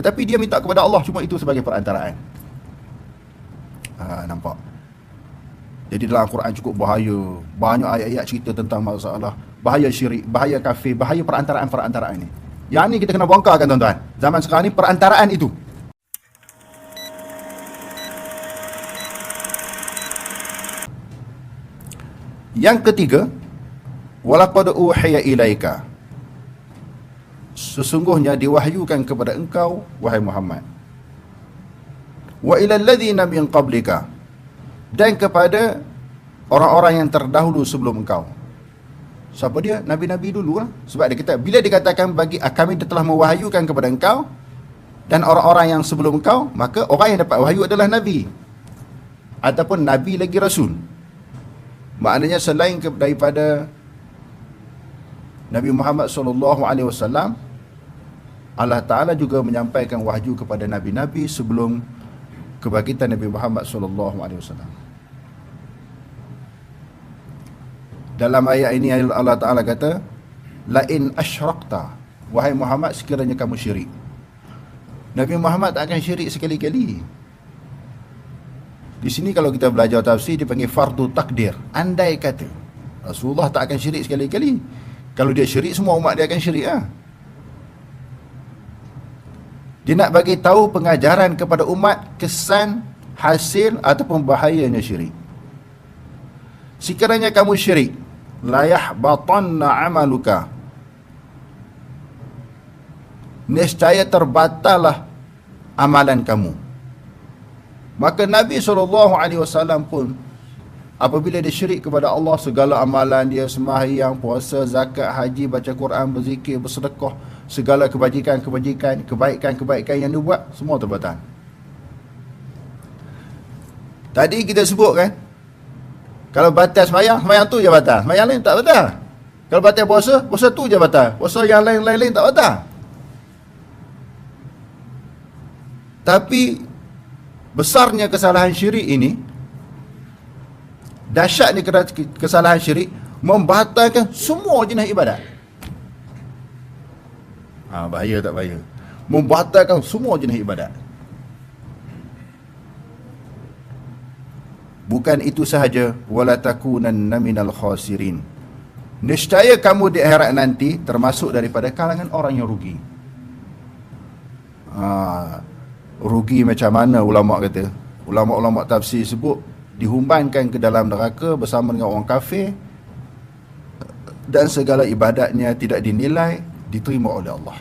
Tetapi dia minta kepada Allah cuma itu sebagai perantaraan. Ha, nampak? Jadi dalam Al-Quran cukup bahaya. Banyak ayat-ayat cerita tentang masalah bahaya syirik, bahaya kafir, bahaya perantaraan-perantaraan ini. Yang ni kita kena bongkarkan tuan-tuan. Zaman sekarang ni perantaraan itu. Yang ketiga, walaqad uhiya ilaika. Sesungguhnya diwahyukan kepada engkau wahai Muhammad. Wa ila alladhina min qablika. Dan kepada orang-orang yang terdahulu sebelum engkau. Siapa dia? Nabi-nabi dulu lah. Sebab dia kata, bila dikatakan bagi ah, kami telah mewahyukan kepada engkau dan orang-orang yang sebelum engkau, maka orang yang dapat wahyu adalah Nabi. Ataupun Nabi lagi Rasul. Maknanya selain daripada Nabi Muhammad sallallahu alaihi wasallam Allah Taala juga menyampaikan wahyu kepada nabi-nabi sebelum kebangkitan Nabi Muhammad sallallahu alaihi wasallam. Dalam ayat ini Allah Taala kata, "La in asyrakta" Wahai Muhammad sekiranya kamu syirik. Nabi Muhammad tak akan syirik sekali-kali. Di sini kalau kita belajar tafsir dipanggil fardu takdir. Andai kata Rasulullah tak akan syirik sekali-kali. Kalau dia syirik semua umat dia akan syirik ah. Dia nak bagi tahu pengajaran kepada umat kesan, hasil ataupun bahayanya syirik. Sekiranya kamu syirik, la yahbatanna amaluka. Nescaya terbatallah amalan kamu. Maka Nabi SAW pun apabila dia syirik kepada Allah segala amalan dia sembahyang, puasa, zakat, haji, baca Quran, berzikir, bersedekah, segala kebajikan-kebajikan, kebaikan-kebaikan yang dia buat semua terbatal. Tadi kita sebut kan kalau batal sembahyang, sembahyang tu je batal. Sembahyang lain tak batal. Kalau batal puasa, puasa tu je batal. Puasa yang lain-lain tak batal. Tapi besarnya kesalahan syirik ini dahsyatnya kesalahan syirik membatalkan semua jenis ibadat ha, bahaya tak bahaya? Membatalkan semua jenis ibadat. Bukan itu sahaja wala takunanna minal khasirin. Niscaya kamu di akhirat nanti termasuk daripada kalangan orang yang rugi. Ha, rugi macam mana ulama kata? Ulama-ulama tafsir sebut dihumbankan ke dalam neraka bersama dengan orang kafir dan segala ibadatnya tidak dinilai diterima oleh Allah.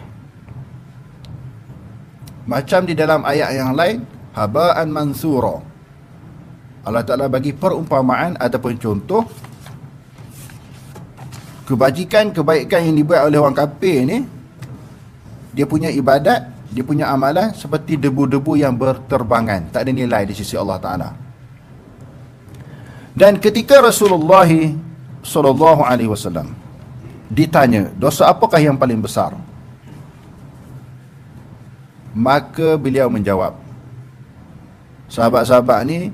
Macam di dalam ayat yang lain habaan mansura. Allah Ta'ala bagi perumpamaan ataupun contoh kebajikan kebaikan yang dibuat oleh orang kafir ni dia punya ibadat dia punya amalan seperti debu-debu yang berterbangan. Tak ada nilai di sisi Allah Taala. Dan ketika Rasulullah sallallahu alaihi wasallam ditanya dosa apakah yang paling besar maka beliau menjawab sahabat-sahabat ni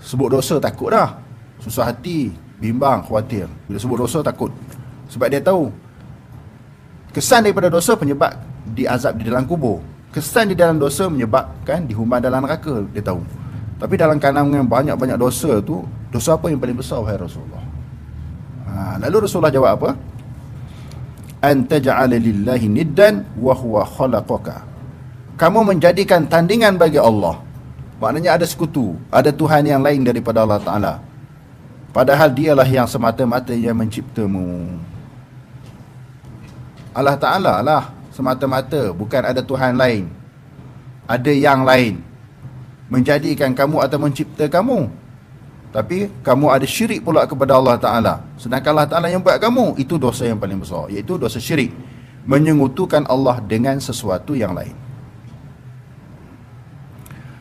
sebut dosa takut dah susah hati bimbang khawatir bila sebut dosa takut sebab dia tahu kesan daripada dosa penyebab diazab di dalam kubur. Kesan di dalam dosa menyebabkan dihumban dalam neraka, dia tahu. Tapi dalam kalangan banyak-banyak dosa tu, dosa apa yang paling besar wahai Rasulullah? Ha, lalu Rasulullah jawab apa? Anta ja'ala lillahi niddan wa huwa khalaqaka. Kamu menjadikan tandingan bagi Allah. Maknanya ada sekutu, ada Tuhan yang lain daripada Allah Taala. Padahal dialah yang semata-mata yang menciptamu. Allah Taala lah semata-mata bukan ada Tuhan lain ada yang lain menjadikan kamu atau mencipta kamu tapi kamu ada syirik pula kepada Allah Ta'ala. Sedangkan Allah Ta'ala yang buat kamu itu dosa yang paling besar iaitu dosa syirik. Menyengutukan Allah dengan sesuatu yang lain.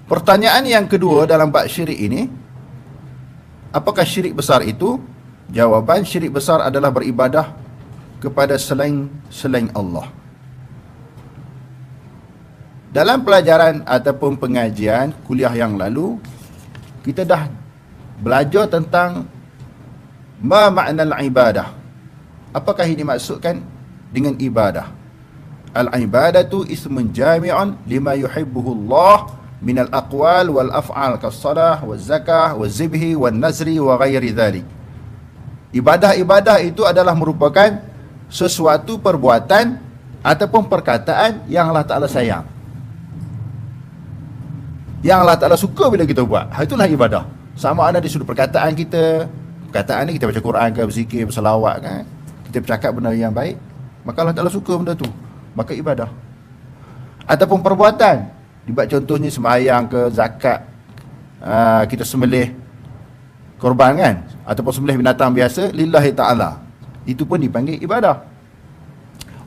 Pertanyaan yang kedua dalam bab syirik ini apakah syirik besar itu? Jawapan syirik besar adalah beribadah kepada selain selain Allah. Dalam pelajaran ataupun pengajian kuliah yang lalu kita dah belajar tentang ma makna ibadah. Apakah ini maksudkan dengan ibadah? al-ibadatu ismun jami'un lima yuhibbuhu Allah min al-aqwal wal af'al kas-salah waz zakah waz zibhi wan nazri wa ghairi dhalik. Ibadah-ibadah itu adalah merupakan sesuatu perbuatan ataupun perkataan yang Allah Ta'ala sayang. Yang Allah Ta'ala suka bila kita buat. Itulah ibadah sama ada di sudut perkataan kita. Perkataan ni kita baca Quran ke berzikir berselawat kan. Kita bercakap benda yang baik maka Allah Ta'ala suka benda tu. Maka ibadah. Ataupun perbuatan. Dibuat contohnya sembahyang ke zakat. Aa, kita sembelih korban kan. Ataupun sembelih binatang biasa lillahi ta'ala. Itu pun dipanggil ibadah.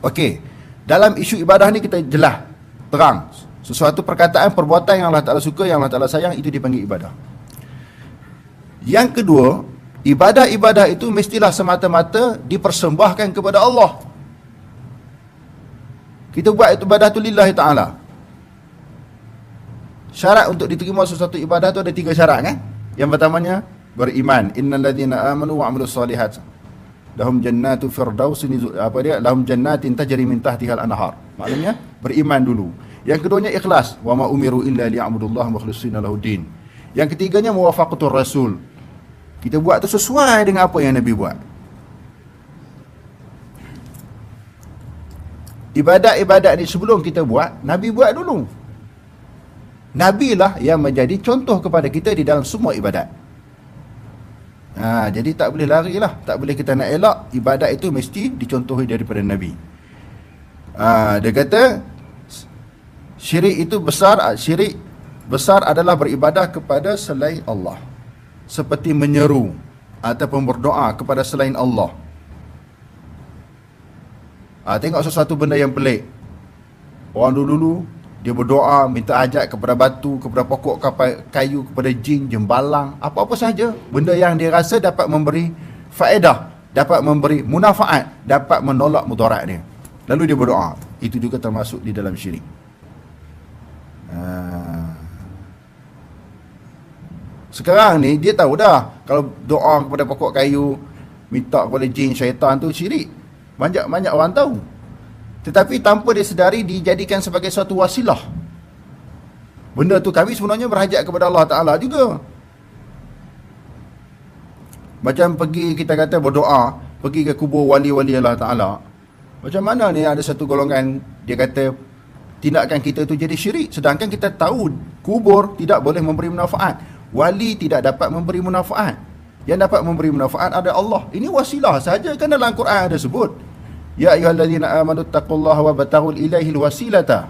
Okey, dalam isu ibadah ni kita jelas terang. Sesuatu perkataan perbuatan yang Allah Taala suka yang Allah Taala sayang itu dipanggil ibadah. Yang kedua, ibadah-ibadah itu mestilah semata-mata dipersembahkan kepada Allah. Kita buat itu ibadah tu lillahi taala. Syarat untuk diterima sesuatu ibadah tu ada tiga syarat kan? Yang pertamanya beriman. Innal ladzina amanu wa amilus solihat lahum jannatu firdaus apa dia lahum jannatin tajri min tahtihal anhar maknanya beriman dulu yang keduanya ikhlas wa ma umiru illa liya'budullah mukhlishina lahuddin yang ketiganya muwafaqatur rasul kita buat tu sesuai dengan apa yang nabi buat ibadat-ibadat ni sebelum kita buat nabi buat dulu nabi lah yang menjadi contoh kepada kita di dalam semua ibadat Ha, jadi tak boleh lari lah. Tak boleh kita nak elak. Ibadat itu mesti dicontohi daripada Nabi. Ha, dia kata, syirik itu besar. Syirik besar adalah beribadah kepada selain Allah. Seperti menyeru ataupun berdoa kepada selain Allah. Ha, tengok sesuatu benda yang pelik. Orang dulu-dulu dia berdoa minta hajat kepada batu kepada pokok kayu kepada jin jembalang apa-apa saja benda yang dia rasa dapat memberi faedah dapat memberi munafaat dapat menolak mudarat dia lalu dia berdoa itu juga termasuk di dalam syirik sekarang ni dia tahu dah kalau doa kepada pokok kayu minta kepada jin syaitan tu syirik banyak-banyak orang tahu tetapi tanpa dia sedari dijadikan sebagai suatu wasilah. Benda tu kami sebenarnya berhajat kepada Allah Ta'ala juga. Macam pergi kita kata berdoa, pergi ke kubur wali-wali Allah Ta'ala. Macam mana ni ada satu golongan dia kata tindakan kita tu jadi syirik. Sedangkan kita tahu kubur tidak boleh memberi manfaat. Wali tidak dapat memberi manfaat. Yang dapat memberi manfaat ada Allah. Ini wasilah saja kan dalam Quran ada sebut. Ya ayyuhallazina amanu taqullaha wa batagul ilaihil wasilata.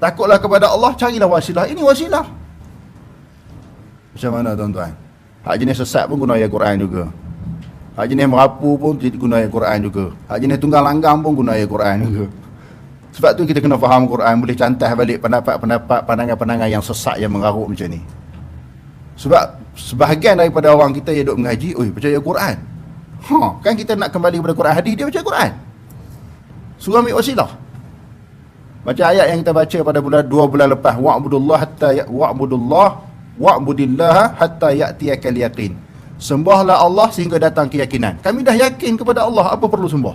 Takutlah kepada Allah, carilah wasilah. Ini wasilah. Macam mana tuan-tuan? Hak jenis sesat pun guna ayat Quran juga. Hak jenis merapu pun guna ayat Quran juga. Hak jenis tunggal langgang pun guna ayat Quran juga. Sebab tu kita kena faham Quran, boleh cantah balik pendapat-pendapat, pandangan-pandangan yang sesat yang mengarut macam ni. Sebab sebahagian daripada orang kita yang duduk mengaji, oi percaya Quran. Ha, kan kita nak kembali kepada Quran hadis dia baca Quran. Suruh ambil wasilah. Baca ayat yang kita baca pada bulan dua bulan lepas, wa'budullah hatta ya, wa'budullah wa'budillah hatta ya'tiyakal yaqin. Sembahlah Allah sehingga datang keyakinan. Kami dah yakin kepada Allah, apa perlu sembah?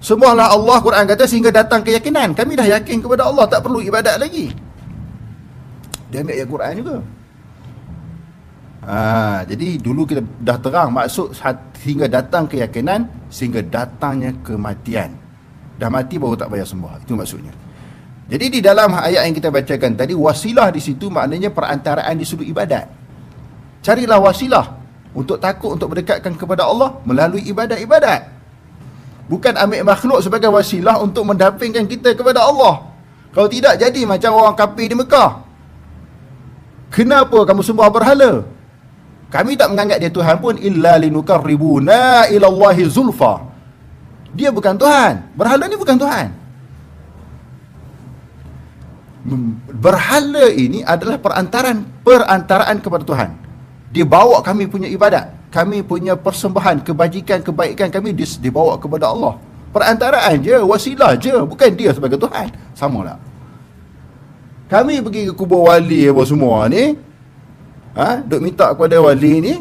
Sembahlah Allah Quran kata sehingga datang keyakinan. Kami dah yakin kepada Allah, tak perlu ibadat lagi. Dia ambil ayat Quran juga. Ha, jadi dulu kita dah terang maksud sehingga datang keyakinan sehingga datangnya kematian. Dah mati baru tak payah sembah. Itu maksudnya. Jadi di dalam ayat yang kita bacakan tadi wasilah di situ maknanya perantaraan di sudut ibadat. Carilah wasilah untuk takut untuk berdekatkan kepada Allah melalui ibadat-ibadat. Bukan ambil makhluk sebagai wasilah untuk mendampingkan kita kepada Allah. Kalau tidak jadi macam orang kafir di Mekah. Kenapa kamu sembah berhala? Kami tak menganggap dia Tuhan pun illa linukarribuna ila Allahi zulfa. Dia bukan Tuhan. Berhala ni bukan Tuhan. Berhala ini adalah perantaran perantaraan kepada Tuhan. Dia bawa kami punya ibadat, kami punya persembahan, kebajikan, kebaikan kami dibawa kepada Allah. Perantaraan je, wasilah je, bukan dia sebagai Tuhan. Sama lah. Kami pergi ke kubur wali apa semua ni, ha, duk minta kepada wali ni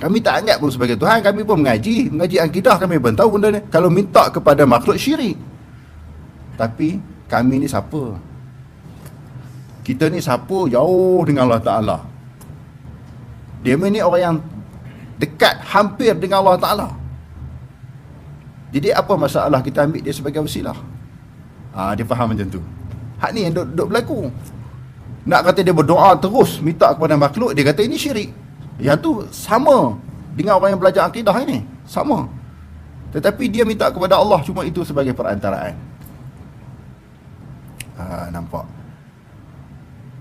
kami tak anggap pun sebagai Tuhan kami pun mengaji mengaji akidah kami pun tahu benda ni kalau minta kepada makhluk syirik Tapi kami ni siapa? Kita ni siapa? Jauh dengan Allah Ta'ala. Dia ni orang yang dekat hampir dengan Allah Ta'ala. Jadi apa masalah kita ambil dia sebagai wasilah? Ah, dia faham macam tu. Hak ni yang duk, duk berlaku. Nak kata dia berdoa terus minta kepada makhluk, dia kata ini syirik. Yang tu sama dengan orang yang belajar akidah ini. Sama. Tetapi dia minta kepada Allah cuma itu sebagai perantaraan. Ha, nampak.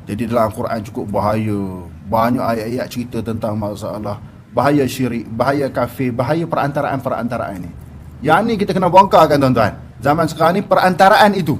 Jadi dalam Al-Quran cukup bahaya. Banyak ayat-ayat cerita tentang masalah bahaya syirik, bahaya kafir, bahaya perantaraan-perantaraan ini. Yang ni kita kena bongkarkan tuan-tuan. Zaman sekarang ni perantaraan itu